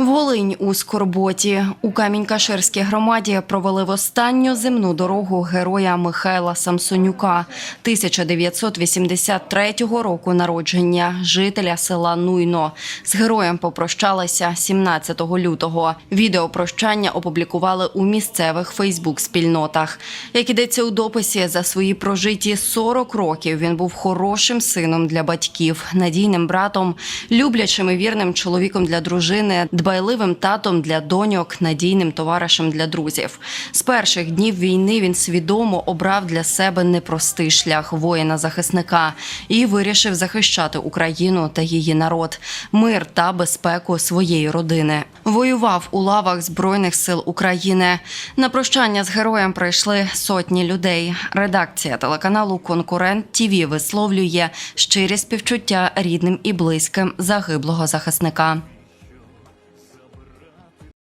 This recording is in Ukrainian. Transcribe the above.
Волинь у Скорботі у Камінь-Каширській громаді провели в останню земну дорогу героя Михайла Самсонюка 1983 року народження жителя села Нуйно. З героєм попрощалися 17 лютого. Відео прощання опублікували у місцевих Фейсбук-спільнотах. Як ідеться у дописі, за свої прожиті 40 років він був хорошим сином для батьків, надійним братом, люблячим і вірним чоловіком для дружини, дбайливим татом для доньок, надійним товаришем для друзів. З перших днів війни він свідомо обрав для себе непростий шлях воїна-захисника і вирішив захищати Україну та її народ, мир та безпеку своєї родини. Воював у лавах Збройних сил України. На прощання з героєм прийшли сотні людей. Редакція телеканалу Конкурент ТІВІ висловлює щирі співчуття рідним і близьким загиблого захисника.